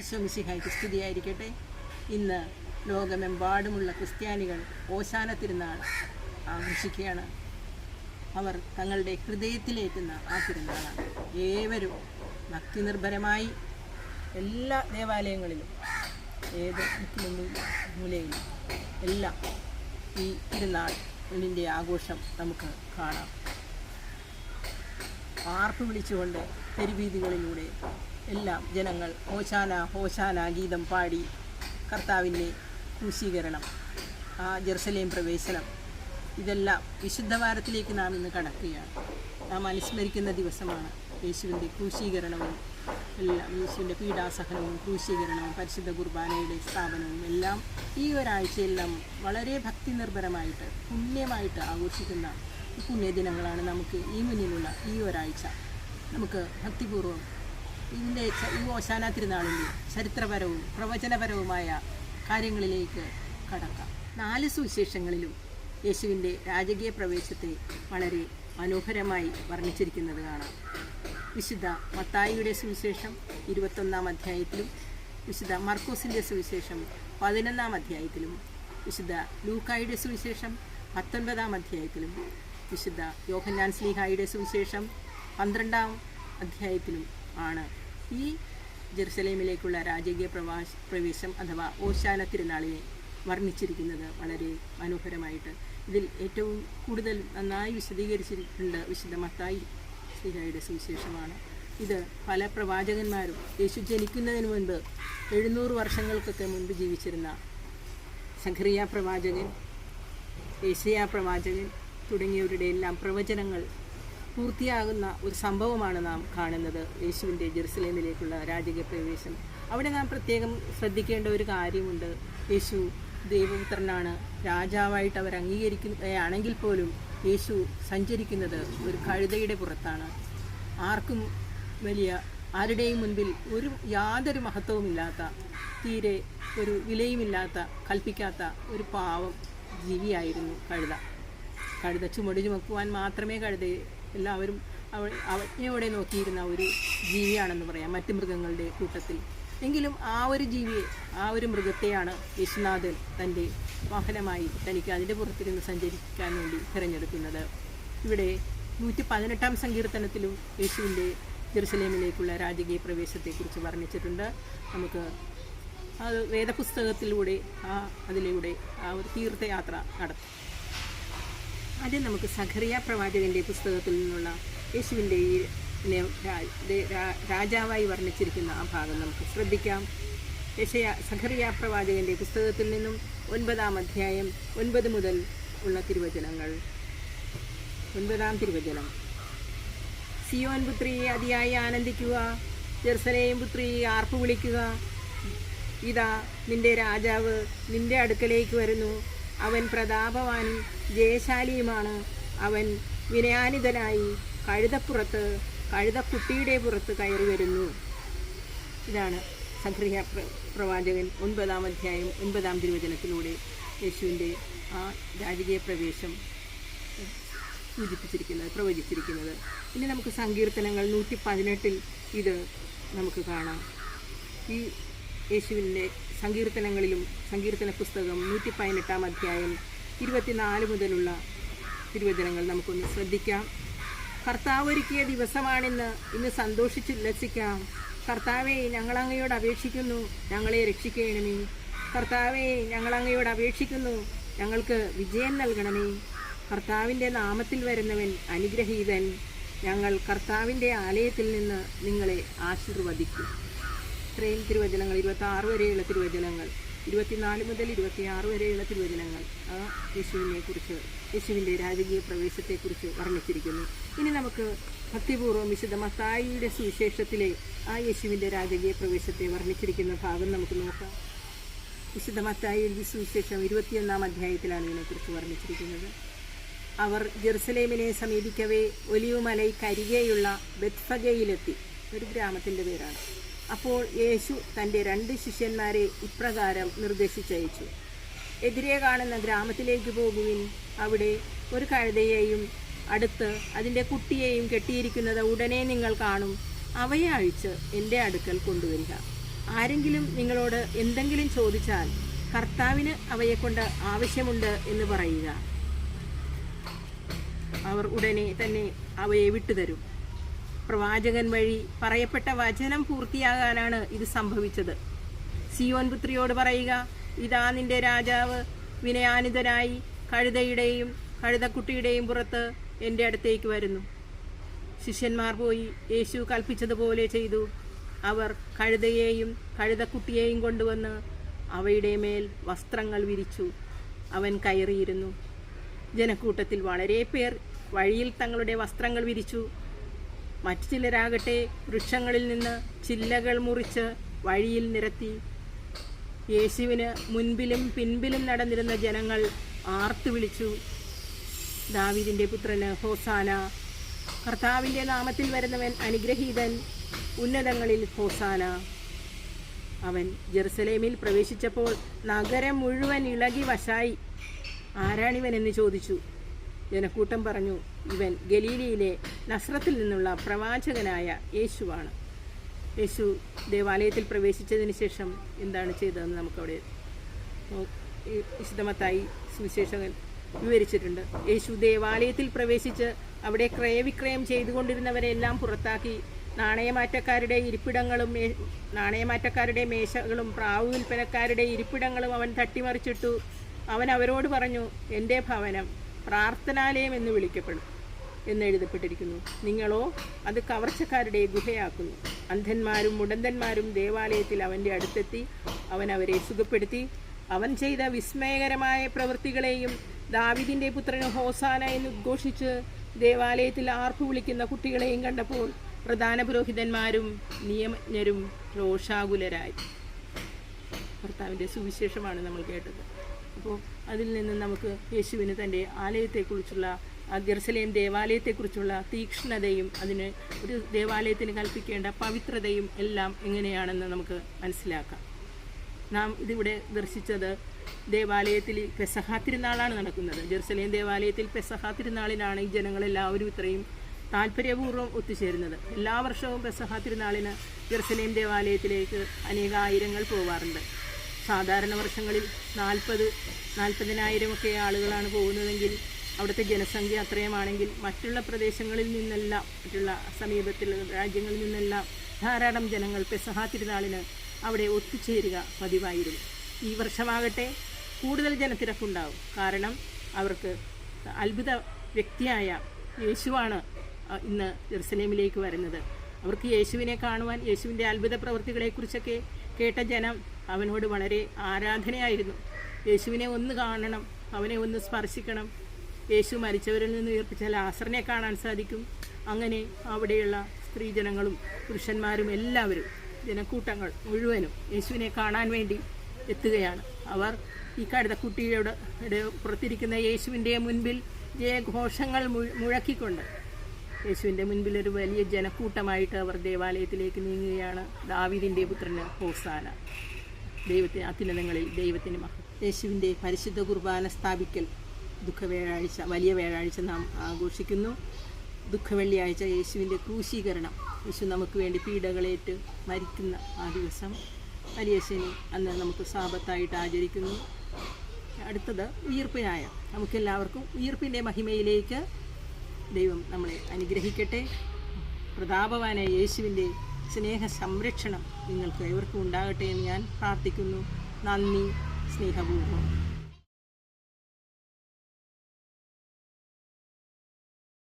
ഈശോമിശിഹായ്ക്ക് സ്തുതിയായിരിക്കട്ടെ ഇന്ന് ലോകമെമ്പാടുമുള്ള ക്രിസ്ത്യാനികൾ ഓശാന തിരുനാൾ ആഘോഷിക്കുകയാണ്. അവർ തങ്ങളുടെ ഹൃദയത്തിലേറ്റുന്ന ആ തിരുനാളാണ്. ഏവരും ഭക്തി നിർഭരമായി എല്ലാ ദേവാലയങ്ങളിലും ഏത് മൂലയിലും എല്ലാം ഈ തിരുനാളിന്റെ ആഘോഷം നമുക്ക് കാണാം. ആർപ്പ് വിളിച്ചുകൊണ്ട് തെരുവീതികളിലൂടെ എല്ലാം ജനങ്ങൾ ഹോശാന ഹോശാന ഗീതം പാടി കർത്താവിന്റെ ക്രൂശീകരണം ആ ജെറുസലേം പ്രവേശനം ഇതെല്ലാം വിശുദ്ധ വിശുദ്ധവാരത്തിലേക്ക് നാം ഇന്ന് കടക്കുകയാണ്. നാം അനുസ്മരിക്കുന്ന ദിവസമാണ് യേശുവിന്റെ ക്രൂശീകരണവും എല്ലാം യേശുവിന്റെ പീഡാസഹനവും ക്രൂശീകരണവും പരിശുദ്ധ കുർബാനയുടെ സ്ഥാപനവും എല്ലാം ഈ ഒരാഴ്ചയെല്ലാം വളരെ ഭക്തി നിർഭരമായിട്ട് പുണ്യമായിട്ട് ആഘോഷിക്കുന്ന പുണ്യദിനങ്ങളാണ് നമുക്ക് ഈ മുന്നിലുള്ള ഈ ഒരാഴ്ച. നമുക്ക് ഭക്തിപൂർവം ഇതിന്റെ ഈ ഓശാന തിരുനാളിന്റെ ചരിത്രപരവും പ്രവചനപരവുമായ കാര്യങ്ങളിലേക്ക് കടക്കാം. നാല് സുവിശേഷങ്ങളിലും യേശുവിന്റെ രാജകീയ പ്രവേശത്തെ വളരെ മനോഹരമായി വർണിച്ചിരിക്കുന്നത് കാണാം. വിശുദ്ധ മത്തായിയുടെ സുവിശേഷം ഇരുപത്തൊന്നാം അധ്യായത്തിലും വിശുദ്ധ മർക്കോസിന്റെ സുവിശേഷം പതിനൊന്നാം അധ്യായത്തിലും വിശുദ്ധ ലൂക്കായുടെ സുവിശേഷം പത്തൊൻപതാം അധ്യായത്തിലും വിശുദ്ധ യോഹന്നാൻ സ്ലീഹായുടെ സുവിശേഷം പന്ത്രണ്ടാം അധ്യായത്തിലും ആണ്. ഈ ജെറുസലേമിലേക്കുള്ള രാജകീയ പ്രവാസ പ്രവേശം അഥവാ ഓശാന തിരുനാളിനെ വർണിച്ചിരിക്കുന്നത് വളരെ മനോഹരമായിട്ട്. ഇതിൽ ഏറ്റവും കൂടുതൽ നന്നായി വിശദീകരിച്ചിട്ടുണ്ട് വിശുദ്ധ മത്തായി ശ്രീരായുടെ സുവിശേഷമാണ്. ഇത് പല പ്രവാചകന്മാരും യേശു ജനിക്കുന്നതിന് മുൻപ് എഴുന്നൂറ് വർഷങ്ങൾക്കൊക്കെ മുൻപ് ജീവിച്ചിരുന്ന സഖറിയ പ്രവാചകൻ ഏഷ്യ പ്രവാചകൻ തുടങ്ങിയവരുടെ എല്ലാം പ്രവചനങ്ങൾ പൂർത്തിയാകുന്ന ഒരു സംഭവമാണ് നാം കാണുന്നത്. യേശുവിന്റെ ജെറുസലേമിലേക്കുള്ള രാജകീയ പ്രവേശനം അവിടെ നാം പ്രത്യേകം ശ്രദ്ധിക്കേണ്ട ഒരു കാര്യമുണ്ട്. യേശു ദൈവപുത്രനാണ്. രാജാവായിട്ട് അവർ അംഗീകരിക്കുകയാണെങ്കിൽ പോലും യേശു സഞ്ചരിക്കുന്നത് ഒരു കഴുതയുടെ പുറത്താണ്. ആർക്കും വലിയ ആരുടെയും മുൻപിൽ ഒരു യാതൊരു മഹത്വവുമില്ലാത്ത തീരെ ഒരു വിലയുമില്ലാത്ത കൽപ്പിക്കാത്ത ഒരു പാവം ജീവിയായിരുന്നു കഴുത. കഴുത ചുമട് ചുമക്കുവാൻ മാത്രമേ കഴുതയെ എല്ലാവരും അവൾ അവജ്ഞയോടെ നോക്കിയിരുന്ന ഒരു ജീവിയാണെന്ന് പറയാം മറ്റ് മൃഗങ്ങളുടെ കൂട്ടത്തിൽ. എങ്കിലും ആ ഒരു ജീവിയെ ആ ഒരു മൃഗത്തെയാണ് യേശുനാഥൻ തന്റെ വാഹനമായി തനിക്ക് അതിന്റെ പുറത്തിരുന്ന് സഞ്ചരിക്കാൻ വേണ്ടി തിരഞ്ഞെടുക്കുന്നത്. ഇവിടെ നൂറ്റി പതിനെട്ടാം സങ്കീർത്തനത്തിലും യേശുവിന്റെ ജെറുസലേമിലേക്കുള്ള രാജകീയ പ്രവേശത്തെക്കുറിച്ച് വർണിച്ചിട്ടുണ്ട്. നമുക്ക് അത് വേദപുസ്തകത്തിലൂടെ ആ അതിലൂടെ ആ ഒരു തീർത്ഥയാത്ര നടത്തും. ആദ്യം നമുക്ക് സഖറിയ പ്രവാചകന്റെ പുസ്തകത്തിൽ നിന്നുള്ള യേശുവിന്റെ ഈ രാജാവായി വർണിച്ചിരിക്കുന്ന ആ ഭാഗം നമുക്ക് ശ്രദ്ധിക്കാം. യശയ സഖറിയ പ്രവാചകന്റെ പുസ്തകത്തിൽ നിന്നും ഒൻപതാം അധ്യായം ഒൻപത് മുതൽ ഉള്ള തിരുവചനങ്ങൾ. ഒൻപതാം തിരുവചനം. സിയോൻ പുത്രി അതിയായി ആനന്ദിക്കുക ജെറുസലേം പുത്രി ആർപ്പ് വിളിക്കുക ഇതാ നിന്റെ രാജാവ് നിന്റെ അടുക്കലേക്ക് വരുന്നു. അവൻ പ്രതാപവാനും ജയശാലിയുമാണ്. അവൻ വിനയാനിതനായി കഴുതപ്പുറത്ത് കഴുതക്കുട്ടിയുടെ പുറത്ത് കയറി വരുന്നു. ഇതാണ് സംക്രിയ പ്രവാചകൻ ഒൻപതാം അധ്യായം ഒൻപതാം തിരുവചനത്തിലൂടെ യേശുവിന്റെ ആ രാജകീയ പ്രവേശം സൂചിപ്പിച്ചിരിക്കുന്നത് പ്രവചിച്ചിരിക്കുന്നത്. ഇനി നമുക്ക് സങ്കീർത്തനങ്ങൾ നൂറ്റി പതിനെട്ടിൽ ഇത് നമുക്ക് കാണാം. ഈ യേശുവിന്റെ സങ്കീർത്തനങ്ങളിലും സങ്കീർത്തന പുസ്തകം നൂറ്റി പതിനെട്ടാം അധ്യായം ഇരുപത്തിനാല് മുതലുള്ള തിരുവചനങ്ങൾ നമുക്കൊന്ന് ശ്രദ്ധിക്കാം. കർത്താവ് ഒരുക്കിയ ദിവസമാണിന്ന്. ഇന്ന് സന്തോഷിച്ച് ഉല്ലസിക്കാം. കർത്താവെ ഞങ്ങൾ അങ്ങയോട് അപേക്ഷിക്കുന്നു. ഞങ്ങളെ രക്ഷിക്കണമേ. കർത്താവെ ഞങ്ങൾ അങ്ങയോട് അപേക്ഷിക്കുന്നു. ഞങ്ങൾക്ക് വിജയം നൽകണമേ. കർത്താവിന്റെ നാമത്തിൽ വരുന്നവൻ അനുഗ്രഹീതൻ. ഞങ്ങൾ കർത്താവിന്റെ ആലയത്തിൽ നിന്ന് നിങ്ങളെ ആശീർവദിക്കും. ഇത്രയും തിരുവചനങ്ങൾ ഇരുപത്തി ആറ് വരെയുള്ള തിരുവചനങ്ങൾ ഇരുപത്തിനാല് മുതൽ ഇരുപത്തിയാറ് വരെയുള്ള തിരുവചനങ്ങൾ യേശുവിനെ കുറിച്ച് യേശുവിന്റെ രാജകീയ പ്രവേശത്തെക്കുറിച്ച് വർണിച്ചിരിക്കുന്നു. ഇനി നമുക്ക് ഭക്തിപൂർവം വിശുദ്ധ മത്തായിയുടെ സുവിശേഷത്തിലെ ആ യേശുവിന്റെ രാജകീയ പ്രവേശത്തെ വർണിച്ചിരിക്കുന്ന ഭാഗം നമുക്ക് നോക്കാം. വിശുദ്ധ മത്തായിയുടെ സുവിശേഷം ഇരുപത്തിയൊന്നാം അധ്യായത്തിലാണ് ഇതിനെക്കുറിച്ച് വർണിച്ചിരിക്കുന്നത്. അവർ ജെറുസലേമിനെ സമീപിക്കവേ ഒലിവുമലയ്ക്കരികെയുള്ള ബെത്ഫഗയിലെത്തി ഒരു ഗ്രാമത്തിന്റെ പേരാണ്. അപ്പോൾ യേശു തന്റെ രണ്ട് ശിഷ്യന്മാരെ ഇപ്രകാരം നിർദ്ദേശിച്ചയച്ചു. എതിരെ കാണുന്ന ഗ്രാമത്തിലേക്ക് പോകുവിൻ. അവിടെ ഒരു കഴുതയെയും അടുത്ത് അതിന്റെ കുട്ടിയെയും കെട്ടിയിരിക്കുന്നത് ഉടനെ നിങ്ങൾ കാണും. അവയെ അഴിച്ച് എന്റെ അടുക്കൽ കൊണ്ടുവരിക. ആരെങ്കിലും നിങ്ങളോട് എന്തെങ്കിലും ചോദിച്ചാൽ കർത്താവിന് അവയെക്കൊണ്ട് ആവശ്യമുണ്ട് എന്ന് പറയുക. അവർ ഉടനെ തന്നെ അവയെ വിട്ടുതരും. പ്രവാചകൻ വഴി പറയപ്പെട്ട വചനം പൂർത്തിയാകാനാണ് ഇത് സംഭവിച്ചത്. സിയോൻ പുത്രിയോട് പറയുക ഇതാ നിന്റെ രാജാവ് വിനയാനിതനായി കഴുതയുടെയും കഴുതക്കുട്ടിയുടെയും പുറത്ത് എന്റെ അടുത്തേക്ക് വരുന്നു. ശിഷ്യന്മാർ പോയി യേശു കൽപ്പിച്ചതുപോലെ ചെയ്തു. അവർ കഴുതയെയും കഴുതക്കുട്ടിയെയും കൊണ്ടുവന്ന് അവയുടെ മേൽ വസ്ത്രങ്ങൾ വിരിച്ചു. അവൻ കയറിയിരുന്നു. ജനക്കൂട്ടത്തിൽ വളരെ പേർ വഴിയിൽ തങ്ങളുടെ വസ്ത്രങ്ങൾ വിരിച്ചു. മറ്റു ചിലരാകട്ടെ വൃക്ഷങ്ങളിൽ നിന്ന് ചില്ലകൾ മുറിച്ച് വഴിയിൽ നിരത്തി. യേശുവിന് മുൻപിലും പിൻപിലും നടന്നിരുന്ന ജനങ്ങൾ ആർത്തു വിളിച്ചു. ദാവിദിന്റെ പുത്രന് ഹോസാന കർത്താവിന്റെ നാമത്തിൽ വരുന്നവൻ അനുഗ്രഹീതൻ ഉന്നതങ്ങളിൽ ഹോസാന. അവൻ ജെറുസലേമിൽ പ്രവേശിച്ചപ്പോൾ നഗരം മുഴുവൻ ഇളകി വശായി. ആരാണിവൻ? എന്ന് ചോദിച്ചു. ജനക്കൂട്ടം പറഞ്ഞു. ഇവൻ ഗലീലിയിലെ നസ്രത്തിൽ നിന്നുള്ള പ്രവാചകനായ യേശുവാണ്. യേശു ദേവാലയത്തിൽ പ്രവേശിച്ചതിന് ശേഷം എന്താണ് ചെയ്തതെന്ന് നമുക്കവിടെ വിശദമത്തായി സുവിശേഷകൻ വിവരിച്ചിട്ടുണ്ട്. യേശു ദേവാലയത്തിൽ പ്രവേശിച്ച് അവിടെ ക്രയവിക്രയം ചെയ്തുകൊണ്ടിരുന്നവരെല്ലാം പുറത്താക്കി നാണയമാറ്റക്കാരുടെ ഇരിപ്പിടങ്ങളും നാണയമാറ്റക്കാരുടെ മേശകളും പ്രാവ് വിൽപ്പനക്കാരുടെ ഇരിപ്പിടങ്ങളും അവൻ തട്ടിമറിച്ചിട്ടു. അവൻ അവരോട് പറഞ്ഞു എന്റെ ഭവനം പ്രാർത്ഥനാലയം എന്ന് വിളിക്കപ്പെടും എന്ന് എഴുതപ്പെട്ടിരിക്കുന്നു. നിങ്ങളോ അത് കവർച്ചക്കാരുടെ ഗുഹയാക്കുന്നു. അന്ധന്മാരും മുടന്തന്മാരും ദേവാലയത്തിൽ അവന്റെ അടുത്തെത്തി അവൻ അവരെ സുഖപ്പെടുത്തി. അവൻ ചെയ്ത വിസ്മയകരമായ പ്രവൃത്തികളെയും ദാവിദിന്റെ പുത്രന് ഹോസാന എന്ന് ഉദ്ഘോഷിച്ച് ദേവാലയത്തിൽ ആർപ്പു വിളിക്കുന്ന കുട്ടികളെയും കണ്ടപ്പോൾ പ്രധാന പുരോഹിതന്മാരും നിയമജ്ഞരും രോഷാകുലരായി. ഭർത്താവിന്റെ സുവിശേഷമാണ് നമ്മൾ കേട്ടത്. അപ്പോൾ അതിൽ നിന്ന് നമുക്ക് യേശുവിന് തന്റെ ആലയത്തെക്കുറിച്ചുള്ള ജെറുസലേം ദേവാലയത്തെക്കുറിച്ചുള്ള തീക്ഷ്ണതയും അതിന് ഒരു ദേവാലയത്തിന് കൽപ്പിക്കേണ്ട പവിത്രതയും എല്ലാം എങ്ങനെയാണെന്ന് നമുക്ക് മനസ്സിലാക്കാം. നാം ഇതിവിടെ ദർശിച്ചത് ദേവാലയത്തിൽ പെസഹാ തിരുനാളാണ് നടക്കുന്നത്. ജെറുസലേം ദേവാലയത്തിൽ പെസഹാ തിരുനാളിനാണ് ഈ ജനങ്ങളെല്ലാവരും ഇത്രയും താല്പര്യപൂർവം ഒത്തുചേരുന്നത്. എല്ലാ വർഷവും പെസഹാ തിരുനാളിന് ജെറുസലേം ദേവാലയത്തിലേക്ക് അനേകായിരങ്ങൾ പോവാറുണ്ട്. സാധാരണ വർഷങ്ങളിൽ നാൽപ്പത് നാൽപ്പതിനായിരമൊക്കെ ആളുകളാണ് പോകുന്നതെങ്കിൽ അവിടുത്തെ ജനസംഖ്യ അത്രയുമാണെങ്കിൽ മറ്റുള്ള പ്രദേശങ്ങളിൽ നിന്നെല്ലാം മറ്റുള്ള സമീപത്തിലുള്ള രാജ്യങ്ങളിൽ നിന്നെല്ലാം ധാരാളം ജനങ്ങൾ പെസഹാ തിരുനാളിന് അവിടെ ഒത്തുചേരുക പതിവായിരുന്നു. ഈ വർഷമാകട്ടെ കൂടുതൽ ജനത്തിരക്കുണ്ടാവും. കാരണം അവർക്ക് അത്ഭുത വ്യക്തിയായ യേശുവാണ് ഇന്ന് ജെറുസലേമിലേക്ക് വരുന്നത്. അവർക്ക് യേശുവിനെ കാണുവാൻ യേശുവിന്റെ അത്ഭുത പ്രവൃത്തികളെക്കുറിച്ചൊക്കെ കേട്ട ജനം അവനോട് വളരെ ആരാധനയായിരുന്നു. യേശുവിനെ ഒന്ന് കാണണം അവനെ ഒന്ന് സ്പർശിക്കണം. യേശു മരിച്ചവരിൽ നിന്ന് ഉയർപ്പിച്ച ലാസറിനെ കാണാൻ സാധിക്കും. അങ്ങനെ അവിടെയുള്ള സ്ത്രീജനങ്ങളും പുരുഷന്മാരും എല്ലാവരും ജനക്കൂട്ടങ്ങൾ മുഴുവനും യേശുവിനെ കാണാൻ വേണ്ടി എത്തുകയാണ്. അവർ ഈ കഴുതക്കുട്ടിയുടെ യുടെ പുറത്തിരിക്കുന്ന യേശുവിന്റെ മുൻപിൽ ജയഘോഷങ്ങൾ മുഴക്കിക്കൊണ്ട് യേശുവിന്റെ മുൻപിൽ ഒരു വലിയ ജനക്കൂട്ടമായിട്ട് അവർ ദേവാലയത്തിലേക്ക് നീങ്ങുകയാണ് ദാവിദിന്റെ പുത്രന് ഹോസാന. ദൈവത്തിന് അത്യുന്നതങ്ങളിൽ ദൈവത്തിന് മഹ യേശുവിന്റെ പരിശുദ്ധ കുർബാന സ്ഥാപിക്കൽ ദുഃഖവ്യാഴാഴ്ച വലിയ വ്യാഴാഴ്ച നാം ആഘോഷിക്കുന്നു. ദുഃഖവെള്ളിയാഴ്ച യേശുവിന്റെ ക്രൂശീകരണം. യേശു നമുക്ക് വേണ്ടി പീഡകളേറ്റ് മരിക്കുന്ന ആ ദിവസം. വലിയ അന്ന് നമുക്ക് സാപത്തായിട്ട് ആചരിക്കുന്നു. അടുത്തത് ഉയർപ്പിനായ നമുക്കെല്ലാവർക്കും ഉയർപ്പിന്റെ മഹിമയിലേക്ക് ദൈവം നമ്മളെ അനുഗ്രഹിക്കട്ടെ. പ്രതാപവാനായ യേശുവിന്റെ സ്നേഹ സംരക്ഷണം നിങ്ങൾക്ക് ഏവർക്കും ഉണ്ടാകട്ടെ എന്ന് ഞാൻ പ്രാർത്ഥിക്കുന്നു. നന്ദി സ്നേഹപൂർവം.